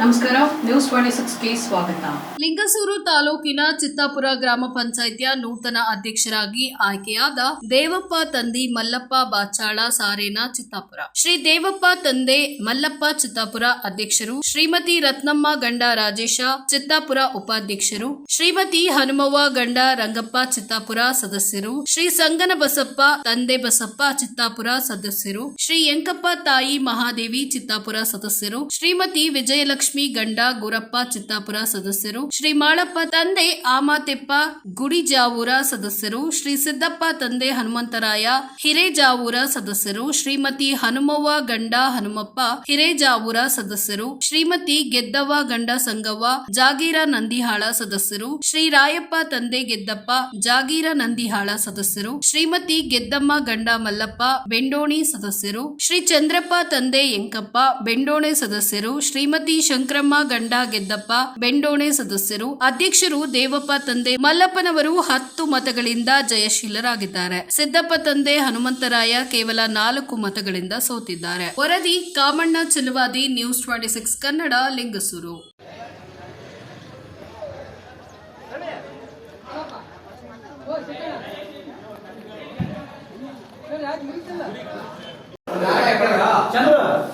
ನಮಸ್ಕಾರ news twenty ಸ್ವಾಗತ. ಲಿಂಗಸೂರು ತಾಲೂಕಿನ ಚಿತ್ತಾಪುರ ಗ್ರಾಮ ಪಂಚಾಯಿತಿಯ ನೂತನ ಅಧ್ಯಕ್ಷರಾಗಿ ಆಯ್ಕೆಯಾದ ದೇವಪ್ಪ ತಂದಿ ಮಲ್ಲಪ್ಪ ಬಾಚಾಳ ಸಾರೇನ ಚಿತ್ತಾಪುರ. ಶ್ರೀ ದೇವಪ್ಪ ತಂದೆ ಮಲ್ಲಪ್ಪ ಚಿತ್ತಾಪುರ ಅಧ್ಯಕ್ಷರು ಶ್ರೀಮತಿ ರತ್ನಮ್ಮ ಗಂಡ ರಾಜೇಶ ಚಿತ್ತಾಪುರ ಉಪಾಧ್ಯಕ್ಷರು, ಶ್ರೀಮತಿ ಹನುಮವ್ವ ಗಂಡ ರಂಗಪ್ಪ ಚಿತ್ತಾಪುರ ಸದಸ್ಯರು, ಶ್ರೀ ಸಂಗನ ಬಸಪ್ಪ ತಂದೆ ಬಸಪ್ಪ ಚಿತ್ತಾಪುರ ಸದಸ್ಯರು, ಶ್ರೀ ಎಂಕಪ್ಪ ತಾಯಿ ಮಹಾದೇವಿ ಚಿತ್ತಾಪುರ ಸದಸ್ಯರು, ಶ್ರೀಮತಿ ವಿಜಯಲಕ್ಷ್ಮಿ ಗಂಡ ಗುರಪ್ಪ ಚಿತ್ತಾಪುರ ಸದಸ್ಯರು, ಶ್ರೀ ಮಾಳಪ್ಪ ತಂದೆ ಆಮಾತೆಪ್ಪ ಗುಡಿಜಾವೂರ ಸದಸ್ಯರು, ಶ್ರೀ ಸಿದ್ದಪ್ಪ ತಂದೆ ಹನುಮಂತರಾಯ ಹಿರೇಜಾವೂರ ಸದಸ್ಯರು, ಶ್ರೀಮತಿ ಹನುಮವ್ವ ಗಂಡ ಹನುಮಪ್ಪ ಹಿರೇಜಾವೂರ ಸದಸ್ಯರು, ಶ್ರೀಮತಿ ಗೆದ್ದವ್ವ ಗಂಡ ಸಂಗವ್ವ ಜಾಗೀರ ನಂದಿಹಾಳ ಸದಸ್ಯರು, ಶ್ರೀ ರಾಯಪ್ಪ ತಂದೆ ಗೆದ್ದಪ್ಪ ಜಾಗೀರ ನಂದಿಹಾಳ ಸದಸ್ಯರು, ಶ್ರೀಮತಿ ಗೆದ್ದಮ್ಮ ಗಂಡ ಮಲ್ಲಪ್ಪ ಬೆಂಡೋಣಿ ಸದಸ್ಯರು, ಶ್ರೀ ಚಂದ್ರಪ್ಪ ತಂದೆ ಎಂಕಪ್ಪ ಬೆಂಡೋಣೆ ಸದಸ್ಯರು, ಶ್ರೀಮತಿ ಶಂಕರಮ್ಮ ಗಂಡ ಗೆದ್ದಪ್ಪ, ಬೆಂಡೋಣೆ ಸದಸ್ಯರು, ಅಧ್ಯಕ್ಷರು ದೇವಪ್ಪ ತಂದೆ ಮಲ್ಲಪ್ಪನವರು ಹತ್ತು ಮತಗಳಿಂದ ಜಯಶೀಲರಾಗಿದ್ದಾರೆ. ಸಿದ್ದಪ್ಪ ತಂದೆ ಹನುಮಂತರಾಯ ಕೇವಲ ನಾಲ್ಕು ಮತಗಳಿಂದ ಸೋತಿದ್ದಾರೆ. ವರದಿ Kamanna Chaluvadi, news twenty six Kannada, Lingasuru.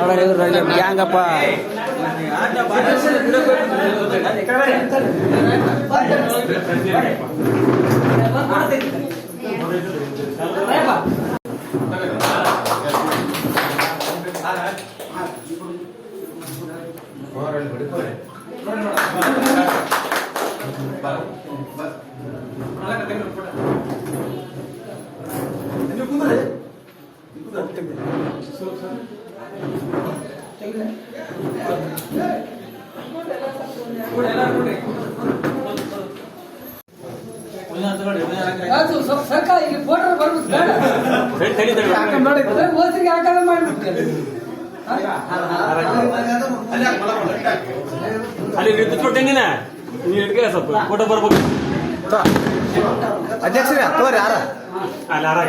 ನೋಡ್ರಿ ಇವ್ರು ಗ್ಯಾಂಗಪ್ಪ ಅದು ಸ್ವಲ್ಪ ಸರ್ಕಾರ ಇಲ್ಲಿ ಫೋಟೋ ಬರ್ಬೇಕು ಬೇಡ. ಮೋಸರಿಗೆ ಹಾಕದ ಅಲ್ಲಿ ಕುತ್ಕೊಟ್ಟಂಗಿನ ನೀವು ಇಟ್ಕೆ ಸ್ವಲ್ಪ. ಫೋಟೋ ಬರ್ಬೇಕು. ಅಧ್ಯಕ್ಷರೇ ತೋರಿ ಯಾರ? ಅಲ್ಲಿ ಆರಾಗ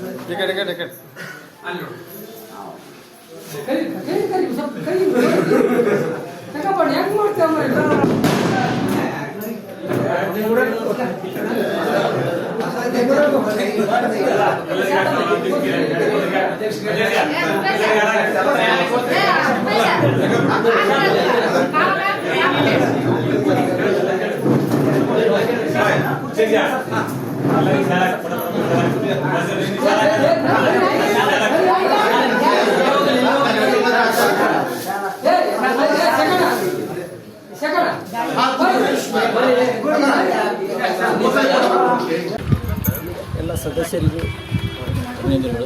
ಯಾಕೆ ಬಂದಾಗ ಅಲ್ಲಿ ಮಲಪಣೆಯಾಗ ಆರಾಗ ಟಿಕೆಟ್ ಟಿಕೆಟ್ ಟಿಕೆಟ್ ಕರಿ ಕರಿ ಕರಿ ಸ್ವಲ್ಪ ಕರಿ ತಗೋಬೇಡ ಹೆಂಗ್ ಮಾಡ್ತೇವ ಎಲ್ಲ ಸದಸ್ಯರಿಗೂ ಅಭಿನಂದನೆಗಳು.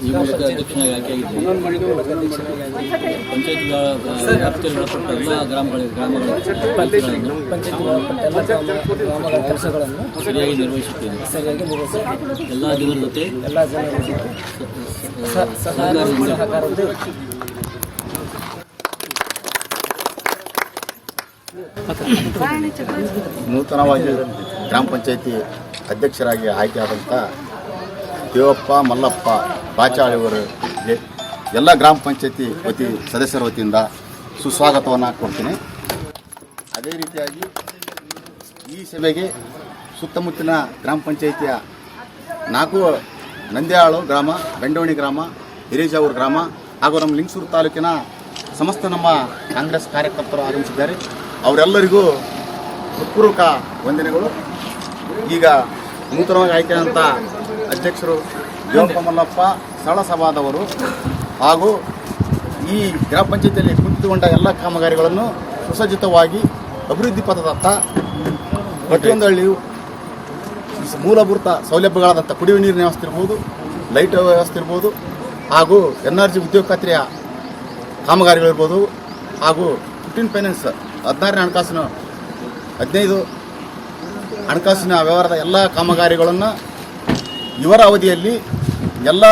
ಈ ಮೂಲಕ ಅಧ್ಯಕ್ಷನಾಗಿ ಪಂಚಾಯತ್ ವ್ಯಾಪ್ತಿಯಲ್ಲಿ ಒಳಪಟ್ಟ ಎಲ್ಲ ಗ್ರಾಮಗಳ ಗ್ರಾಮಗಳ ಪಂಚಾಯತ್ಗಳನ್ನು ಗ್ರಾಮಗಳ ಕೆಲಸಗಳನ್ನು ಸರಿಯಾಗಿ ನಿರ್ವಹಿಸುತ್ತೇವೆ ಸರಿಯಾಗಿ ಎಲ್ಲ ಜನರ ಜೊತೆ ಎಲ್ಲ ಜನರ ಜೊತೆ ಸಹಕಾರದ್ದು ನೂತನವಾಗಿ ಗ್ರಾಮ ಪಂಚಾಯತಿ ಅಧ್ಯಕ್ಷರಾಗಿ ಆಯ್ಕೆಯಾದಂಥ ದೇವಪ್ಪ ಮಲ್ಲಪ್ಪ ಬಾಚಾಳಿಯವರಿಗೆ ಎಲ್ಲ ಗ್ರಾಮ ಪಂಚಾಯತಿ ವತಿ, ಸದಸ್ಯರ ವತಿಯಿಂದ ಸುಸ್ವಾಗತವನ್ನು ಕೊಡ್ತೀನಿ. ಅದೇ ರೀತಿಯಾಗಿ ಈ ಸಭೆಗೆ ಸುತ್ತಮುತ್ತಲಿನ ಗ್ರಾಮ ಪಂಚಾಯಿತಿಯ ನಾಲ್ಕು ನಂದ್ಯಾಳು ಗ್ರಾಮ ಬೆಂಡೋಣಿ ಗ್ರಾಮ, ಹಿರೇಜಾವೂರು ಗ್ರಾಮ ಹಾಗೂ ನಮ್ಮ ಲಿಂಗಸೂರು ತಾಲೂಕಿನ ಸಮಸ್ತ ನಮ್ಮ ಕಾಂಗ್ರೆಸ್ ಕಾರ್ಯಕರ್ತರು ಆಗಮಿಸಿದ್ದಾರೆ. ಅವರೆಲ್ಲರಿಗೂ ಹೃತ್ಪೂರ್ವಕ ವಂದನೆಗಳು. ಈಗ ನೂತನವಾಗಿ ಆಯ್ಕೆಯಾದಂಥ ಅಧ್ಯಕ್ಷರು ದೇವಪ್ಪ ಮಲ್ಲಪ್ಪ ಸಭಾದವರು ಹಾಗೂ ಈ ಗ್ರಾಮ ಪಂಚಾಯತಿಯಲ್ಲಿ ಕುಂಠಿತಗೊಂಡ ಎಲ್ಲ ಕಾಮಗಾರಿಗಳನ್ನು ಸುಸಜ್ಜಿತವಾಗಿ ಅಭಿವೃದ್ಧಿ ಪಥದತ್ತ ಪ್ರತಿಯೊಂದು ಹಳ್ಳಿಯು ಮೂಲಭೂತ ಸೌಲಭ್ಯಗಳಾದಂಥ ಕುಡಿಯುವ ನೀರಿನ ವ್ಯವಸ್ಥೆ ಇರ್ಬೋದು, ಲೈಟ್ ವ್ಯವಸ್ಥೆ ಇರ್ಬೋದು ಹಾಗೂ ಎನ್ ಆರ್ ಜಿ ಉದ್ಯೋಗ ಖಾತ್ರಿಯ ಕಾಮಗಾರಿಗಳಿರ್ಬೋದು ಹಾಗೂ ಫಿಫ್ಟೀನ್ ಫೈನಾನ್ಸ್ ಹದಿನಾರನೇ ಹಣಕಾಸಿನ ಹದಿನೈದು ಹಣಕಾಸಿನ ವ್ಯವಹಾರದ ಎಲ್ಲ ಕಾಮಗಾರಿಗಳನ್ನು ಇವರ ಅವಧಿಯಲ್ಲಿ ಎಲ್ಲ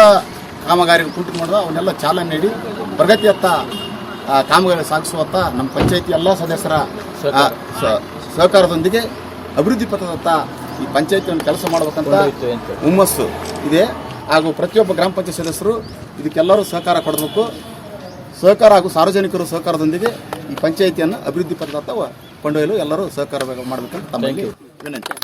ಕಾಮಗಾರಿಗಳು ಕುಂಟು ಮಾಡಿದ ಅವನ್ನೆಲ್ಲ ಚಾಲನೆ ನೀಡಿ ಪ್ರಗತಿಯತ್ತ ಆ, ಕಾಮಗಾರಿ ಸಾಗಿಸುವತ್ತ ನಮ್ಮ ಪಂಚಾಯತಿ ಎಲ್ಲ ಸದಸ್ಯರ ಸಹಕಾರದೊಂದಿಗೆ ಅಭಿವೃದ್ಧಿ ಪಥದತ್ತ ಈ ಪಂಚಾಯತಿಯನ್ನು ಕೆಲಸ ಮಾಡಬೇಕಂತ ಹುಮ್ಮಸ್ಸು ಇದೆ. ಹಾಗೂ ಪ್ರತಿಯೊಬ್ಬ ಗ್ರಾಮ ಪಂಚಾಯತ್ ಸದಸ್ಯರು ಇದಕ್ಕೆಲ್ಲರೂ ಸಹಕಾರ ಕೊಡಬೇಕು. ಸಹಕಾರ ಹಾಗೂ ಸಾರ್ವಜನಿಕರು ಸಹಕಾರದೊಂದಿಗೆ ಈ ಪಂಚಾಯಿತಿಯನ್ನು ಅಭಿವೃದ್ಧಿ ಪಥದತ್ತ ವ- ಕೊಂಡೊಯ್ಯಲು ಎಲ್ಲರೂ ಸಹಕಾರ ಮಾಡಬೇಕಂತ ತಮ್ಮಲ್ಲಿ ವಿನಂತಿ.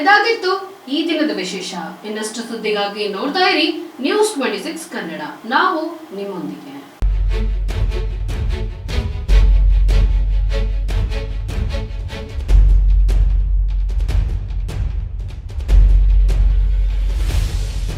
ಇದಾಗಿತ್ತು ಈ ದಿನದ ವಿಶೇಷ. ಇನ್ನಷ್ಟು ಸುದ್ದಿಗಾಗಿ ನೋಡ್ತಾ ಇರಿ ನ್ಯೂಸ್ ಟ್ವೆಂಟಿ ಸಿಕ್ಸ್ ಕನ್ನಡ. ನಾವು ನಿಮ್ಮೊಂದಿಗೆ.